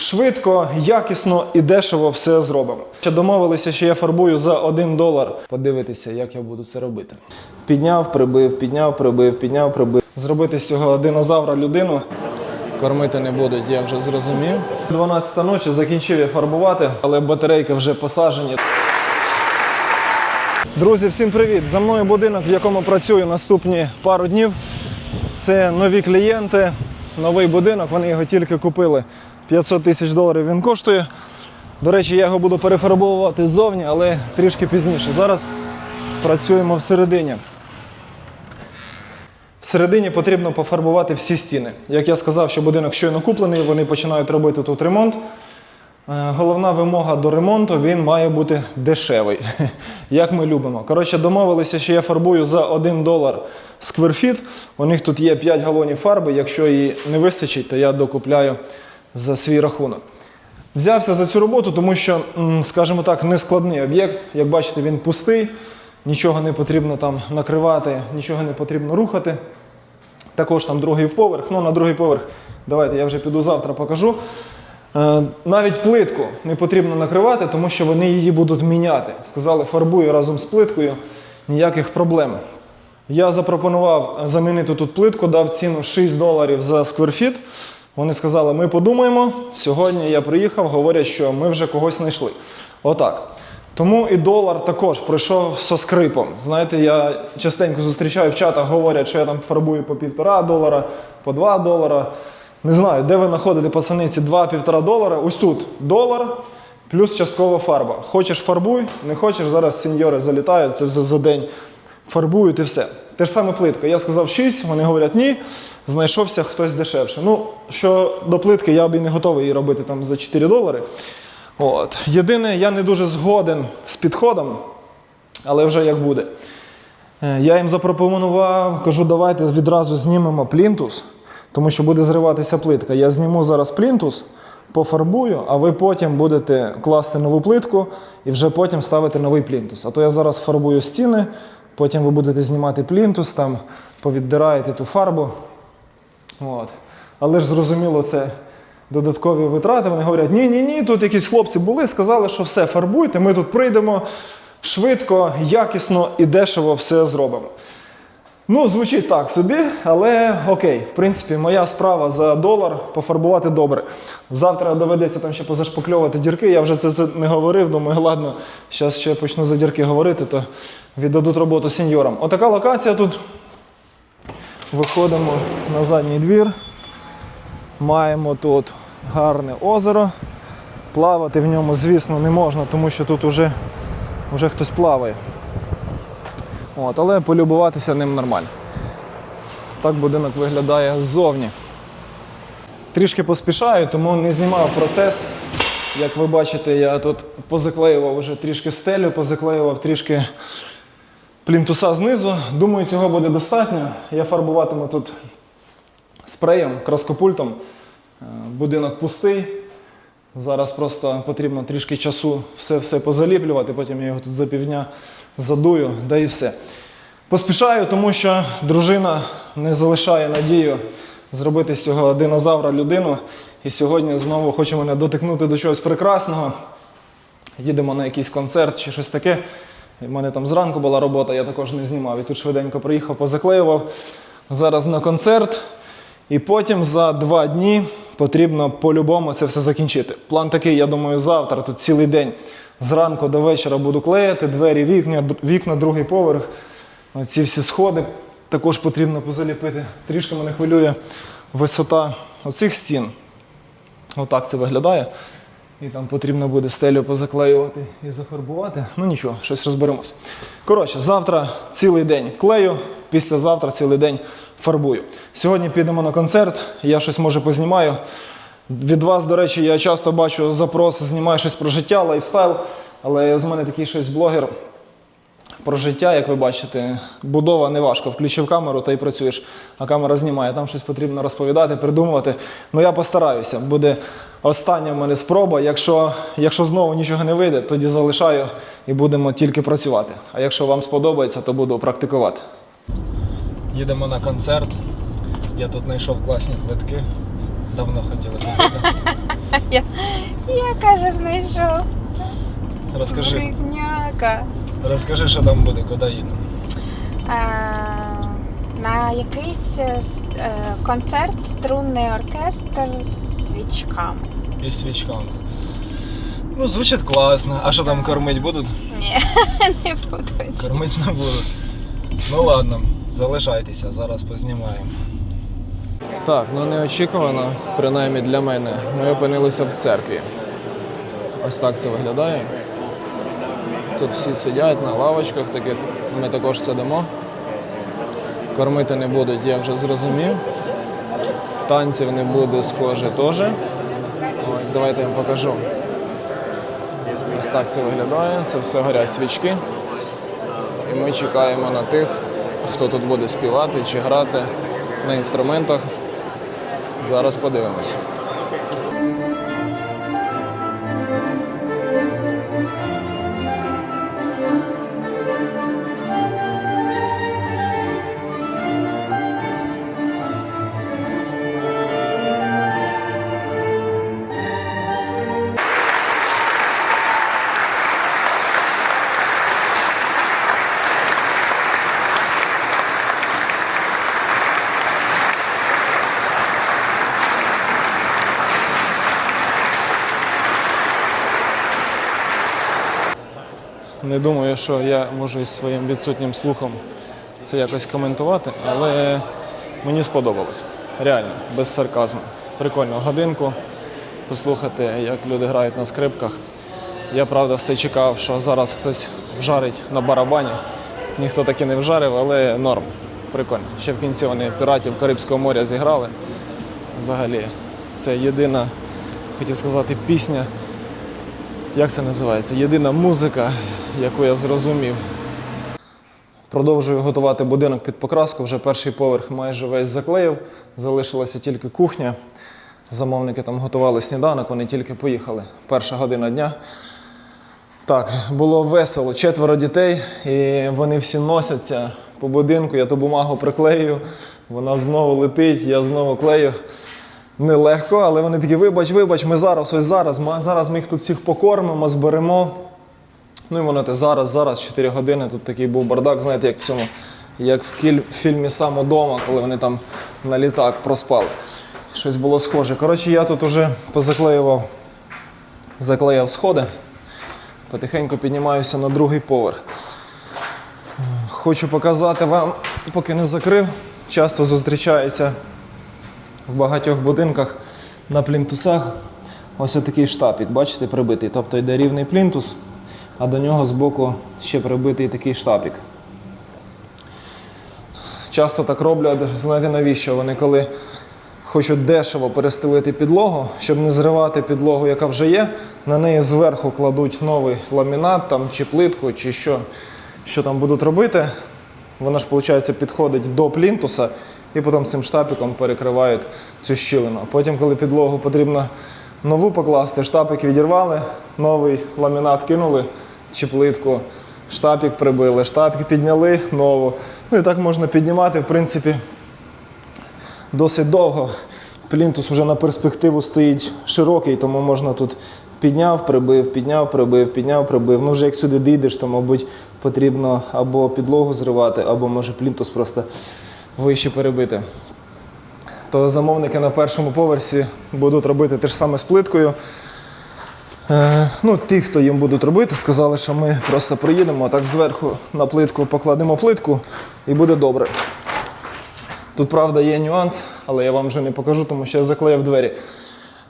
Швидко, якісно і дешево все зробимо. Ще домовилися, що я фарбую за 1 долар. Подивитися, як я буду це робити. Підняв, прибив, підняв, прибив, підняв, прибив. Зробити з цього динозавра людину. Кормити не будуть, я вже зрозумів. 12 ночі закінчив я фарбувати, але батарейки вже посажені. Друзі, всім привіт! За мною будинок, в якому працюю наступні пару днів. Це нові клієнти, новий будинок. Вони його тільки купили. 500 тисяч доларів він коштує. До речі, я його буду перефарбовувати ззовні, але трішки пізніше. Зараз працюємо всередині. Всередині потрібно пофарбувати всі стіни. Як я сказав, що будинок щойно куплений, вони починають робити тут ремонт. Е, Головна вимога до ремонту він має бути дешевий, як ми любимо. Коротше, домовилися, що я фарбую за 1 долар скверфіт. У них тут є 5 галонів фарби. Якщо її не вистачить, то я докупляю за свій рахунок. Взявся за цю роботу, тому що, скажімо так, нескладний об'єкт. Як бачите, він пустий, нічого не потрібно там накривати, нічого не потрібно рухати. Також там другий поверх. Ну, на другий поверх, давайте я вже піду завтра покажу. Е, Навіть плитку не потрібно накривати, тому що вони її будуть міняти. Сказали, фарбую разом з плиткою, ніяких проблем. Я запропонував замінити тут плитку, дав ціну 6 доларів за скверфіт. Вони сказали, ми подумаємо. Сьогодні я приїхав, говорять, що ми вже когось знайшли. Отак. Тому і долар також пройшов со скрипом. Знаєте, я частенько зустрічаю в чатах, говорять, що я там фарбую по півтора долара, по два долара. Не знаю, де ви знаходите пацани ці 2-1,5 долара. Ось тут долар плюс часткова фарба. Хочеш фарбуй, не хочеш, зараз сеньори залітають, це вже за день фарбують і все. Те ж саме плитка. Я сказав 6, вони говорять ні, знайшовся хтось дешевше. Ну, що до плитки я б і не готовий її робити там за 4 долари. От. Єдине, я не дуже згоден з підходом, але вже як буде. Е, Я їм запропонував, кажу, давайте відразу знімемо плінтус, тому що буде зриватися плитка. Я зніму зараз плінтус, пофарбую, а ви потім будете класти нову плитку і вже потім ставити новий плінтус. А то я зараз фарбую стіни, потім ви будете знімати плінтус, там повіддираєте ту фарбу. От. Але ж зрозуміло, це додаткові витрати. Вони говорять, ні, ні, ні, тут якісь хлопці були, сказали, що все, фарбуйте, ми тут прийдемо швидко, якісно і дешево все зробимо. Ну, звучить так собі, але окей, в принципі, моя справа за долар пофарбувати добре. Завтра доведеться там ще позашпакльовувати дірки. Я вже це, не говорив, думаю, ладно, зараз ще почну за дірки говорити, то віддадуть роботу сеньорам. Отака локація тут. Виходимо на задній двір. Маємо тут гарне озеро. Плавати в ньому, звісно, не можна, тому що тут вже хтось плаває. От, але полюбуватися ним нормально. Так будинок виглядає ззовні. Трішки поспішаю, тому не знімав процес. Як ви бачите, я тут позаклеював вже трішки стелю, позаклеював трішки плінтуса знизу. Думаю, цього буде достатньо. Я фарбуватиму тут спреєм, краскопультом. Е, Будинок пустий. Зараз просто потрібно трішки часу все-все позаліплювати, потім я його тут за півдня задую, да і все. Поспішаю, тому що дружина не залишає надію зробити з цього динозавра людину. І сьогодні знову хоче мене дотикнути до чогось прекрасного. Їдемо на якийсь концерт чи щось таке. У мене там зранку була робота, я також не знімав. І тут швиденько приїхав, позаклеював. Зараз на концерт. І потім за два дні потрібно по-любому це все закінчити. План такий, я думаю, завтра, тут цілий день. Зранку до вечора буду клеїти, двері, вікна, вікна, другий поверх. Ці всі сходи також потрібно позаліпити. Трішки мене хвилює висота оцих стін. Отак це виглядає. І там потрібно буде стелю позаклеювати і зафарбувати. Ну нічого, щось розберемось. Коротше, завтра цілий день клею, післязавтра цілий день фарбую. Сьогодні підемо на концерт, я щось може познімаю. Від вас, до речі, я часто бачу запрос, знімаю щось про життя, лайфстайл, але з мене такий щось блогер про життя, як ви бачите, будова не важко. Включив камеру та й працюєш, а камера знімає. Там щось потрібно розповідати, придумувати. Ну я постараюся. Буде остання в мене спроба. Якщо, якщо знову нічого не вийде, тоді залишаю і будемо тільки працювати. А якщо вам сподобається, то буду практикувати. Їдемо на концерт. Я тут знайшов класні квитки. давно хотіли купити. Я, я каже, знайшов. Розкажи, Бригняка. розкажи, що там буде, куди їдемо. А, на якийсь е, е, концерт струнний оркестр з свічками. І свічками. Ну, звучить класно. А що там кормить будуть? Ні, не будуть. Кормить не будуть. Ну ладно, залишайтеся, зараз познімаємо. Так, ну неочікувано, принаймні для мене, ми опинилися в церкві. Ось так це виглядає. Тут всі сидять на лавочках, таких ми також сидимо. Кормити не будуть, я вже зрозумів. Танців не буде, схоже, теж. Ось давайте я вам покажу. Ось так це виглядає. Це все горять свічки. Ми чекаємо на тих, хто тут буде співати чи грати на інструментах. Зараз подивимось. Не думаю, що я можу із своїм відсутнім слухом це якось коментувати, але мені сподобалось. Реально, без сарказму. Прикольно годинку послухати, як люди грають на скрипках. Я правда все чекав, що зараз хтось вжарить на барабані. Ніхто таки не вжарив, але норм. Прикольно. Ще в кінці вони піратів Карибського моря зіграли. Взагалі, це єдина, хотів сказати, пісня, як це називається? Єдина музика, яку я зрозумів. Продовжую готувати будинок під покраску. Вже перший поверх майже весь заклеїв. Залишилася тільки кухня. Замовники там готували сніданок, вони тільки поїхали. Перша година дня. Так, було весело. Четверо дітей, і вони всі носяться по будинку. Я ту бумагу приклею, вона знову летить, я знову клею. Нелегко, але вони такі, вибач, вибач, ми зараз, ось зараз, ми, зараз ми їх тут всіх покормимо, зберемо. Ну і воно те зараз, зараз, 4 години. Тут такий був бардак, знаєте, як в цьому, як в фільмі Сам удома, коли вони там на літак проспали. Щось було схоже. Коротше, я тут уже позаклеював, заклеїв сходи. Потихеньку піднімаюся на другий поверх. Хочу показати вам, поки не закрив. Часто зустрічається в багатьох будинках на плінтусах ось такий штапік, бачите, прибитий. Тобто йде рівний плінтус, а до нього збоку ще прибитий такий штапік. Часто так роблять, знаєте навіщо? Вони коли хочуть дешево перестелити підлогу, щоб не зривати підлогу, яка вже є, на неї зверху кладуть новий ламінат там, чи плитку, чи що, що там будуть робити. Вона ж, виходить, підходить до плінтуса і потім цим штапиком перекривають цю щілину. Потім, коли підлогу потрібно нову покласти, штапик відірвали, новий ламінат кинули чи плитку, штапик прибили, штапик підняли нову. Ну і так можна піднімати, в принципі, досить довго. Плінтус вже на перспективу стоїть широкий, тому можна тут підняв, прибив, підняв, прибив, підняв, прибив. Ну вже як сюди дійдеш, то, мабуть, потрібно або підлогу зривати, або може плінтус просто вище перебити. То замовники на першому поверсі будуть робити те ж саме з плиткою. Е, ну, ті, хто їм будуть робити, сказали, що ми просто приїдемо, так зверху на плитку покладемо плитку і буде добре. Тут, правда, є нюанс, але я вам вже не покажу, тому що я заклеїв двері.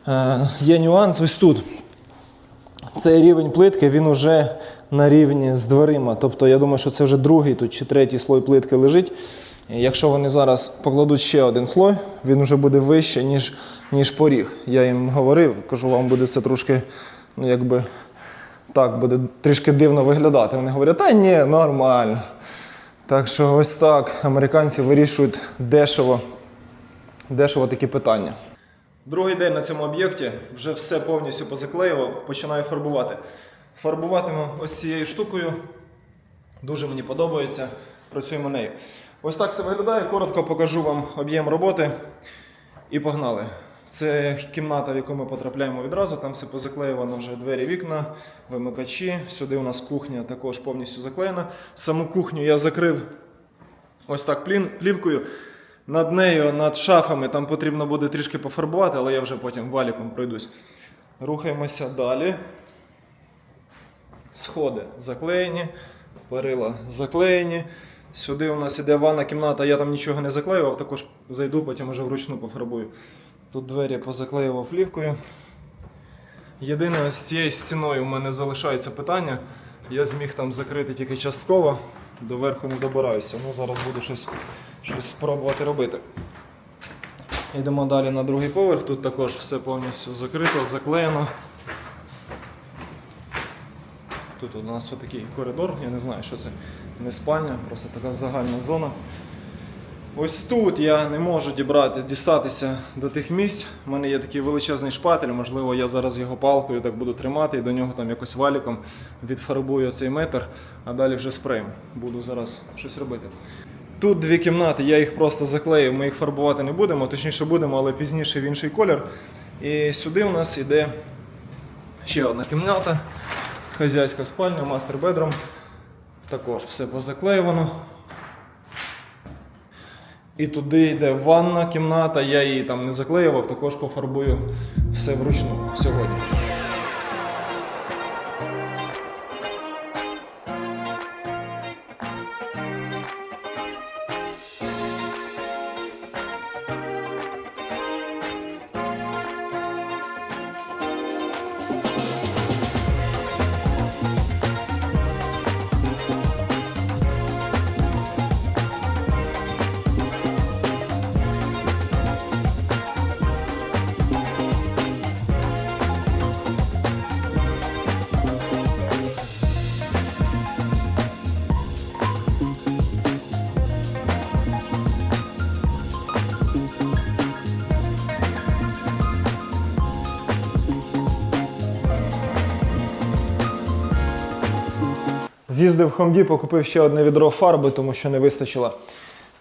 Е, є нюанс ось тут. Цей рівень плитки він уже на рівні з дверима. Тобто я думаю, що це вже другий тут чи третій слой плитки лежить. Якщо вони зараз покладуть ще один слой, він вже буде вище, ніж, ніж поріг. Я їм говорив, кажу, вам буде це трошки, ну якби так, буде трішки дивно виглядати. Вони говорять, та ні, нормально. Так що ось так американці вирішують дешево, дешево такі питання. Другий день на цьому об'єкті вже все повністю позаклеював, починаю фарбувати. Фарбуватиму ось цією штукою. Дуже мені подобається. Працюємо нею. Ось так це виглядає. Коротко покажу вам об'єм роботи. І погнали. Це кімната, в яку ми потрапляємо відразу. Там все позаклеювано вже двері, вікна, вимикачі. Сюди у нас кухня також повністю заклеєна. Саму кухню я закрив ось так плівкою. Над нею, над шафами, там потрібно буде трішки пофарбувати, але я вже потім валіком пройдусь. Рухаємося далі. Сходи заклеєні, перила заклеєні. Сюди у нас іде ванна кімната, я там нічого не заклеював, також зайду, потім уже вручну пофарбую. Тут двері позаклеював плівкою. Єдине, з цією стіною у мене залишається питання. Я зміг там закрити тільки частково, доверху не добираюся. Ну, зараз буду щось, щось спробувати робити. Йдемо далі на другий поверх. Тут також все повністю закрито, заклеєно. Тут у нас отакий коридор, я не знаю, що це не спальня, просто така загальна зона. Ось тут я не можу дібрати, дістатися до тих місць. У мене є такий величезний шпатель, можливо, я зараз його палкою так буду тримати і до нього там якось валіком відфарбую цей метр, а далі вже спреєм. Буду зараз щось робити. Тут дві кімнати, я їх просто заклею, ми їх фарбувати не будемо, точніше будемо, але пізніше в інший колір. І сюди у нас йде ще одна кімната, хазяйська спальня, мастер бедром. Також все позаклеювано. І туди йде ванна кімната, я її там не заклеював, також пофарбую все вручну сьогодні. З'їздив в Хомді, покупив ще одне відро фарби, тому що не вистачило.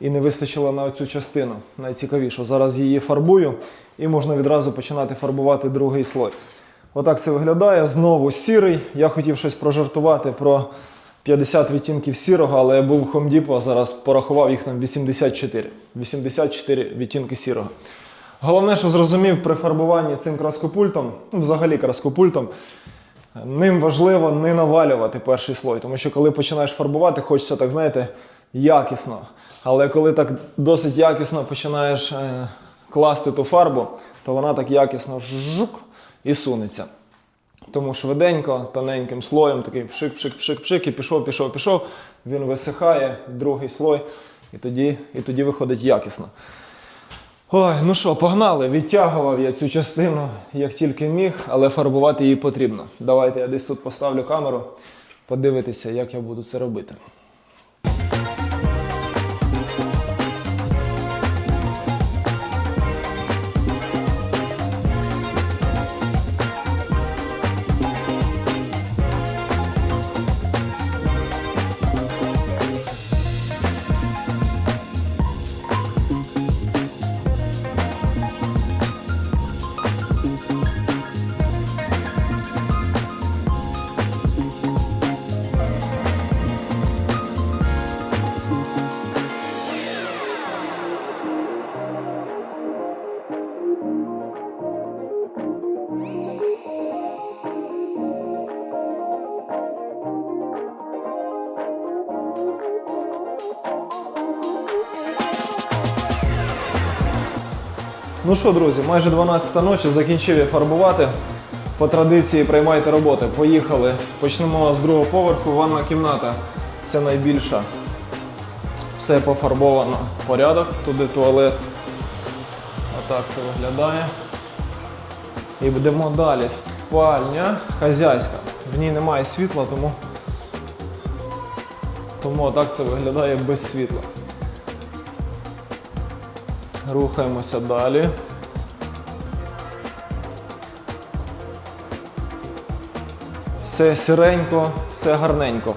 І не вистачило на цю частину, найцікавішу. Зараз її фарбую і можна відразу починати фарбувати другий слой. Отак це виглядає. Знову сірий. Я хотів щось прожартувати про 50 відтінків сірого, але я був в Home Depot, зараз порахував їх там 84. 84 відтінки сірого. Головне, що зрозумів при фарбуванні цим краскопультом, ну взагалі краскопультом, Ним важливо не навалювати перший слой, тому що коли починаєш фарбувати, хочеться так, знаєте, якісно. Але коли так досить якісно починаєш е, класти ту фарбу, то вона так якісно жук і сунеться. Тому швиденько, тоненьким слоєм, такий пшик-пшик-пшик-пшик, і пішов, пішов, пішов, він висихає, другий слой, і тоді, і тоді виходить якісно. Ой, ну що, погнали. Відтягував я цю частину як тільки міг, але фарбувати її потрібно. Давайте я десь тут поставлю камеру, подивитися, як я буду це робити. Ну що, друзі, майже 12 ночі закінчив я фарбувати. По традиції приймайте роботи. Поїхали. Почнемо з другого поверху. Ванна кімната. Це найбільша. Все пофарбовано. Порядок. Туди туалет. Отак це виглядає. І йдемо далі. Спальня хазяйська. В ній немає світла, тому, тому отак це виглядає без світла. Рухаємося далі. Все сіренько, все гарненько.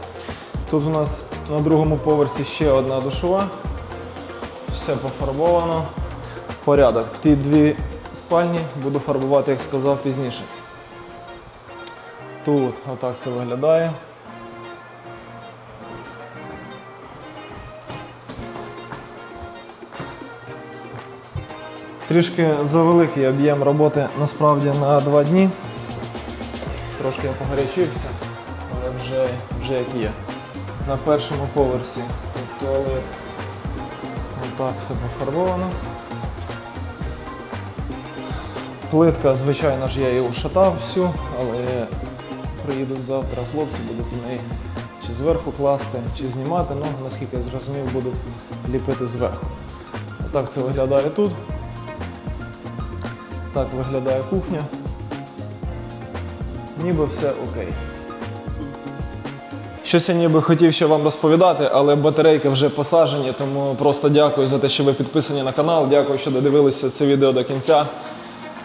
Тут у нас на другому поверсі ще одна душова. Все пофарбовано. Порядок. Ті дві спальні буду фарбувати, як сказав, пізніше. Тут отак це виглядає. Трішки завеликий об'єм роботи насправді на два дні. Трошки я погарячився, але вже, вже як є. На першому поверсі тут туалет. Отак все пофарбовано. Плитка, звичайно ж, я її ушатав всю, але приїдуть завтра хлопці, будуть в неї чи зверху класти, чи знімати. Ну, наскільки я зрозумів, будуть ліпити зверху. Отак це виглядає тут. Так виглядає кухня. Ніби все окей. Щось я ніби хотів ще вам розповідати, але батарейки вже посаджені, тому просто дякую за те, що ви підписані на канал. Дякую, що додивилися це відео до кінця.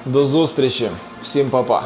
До зустрічі. Всім па-па.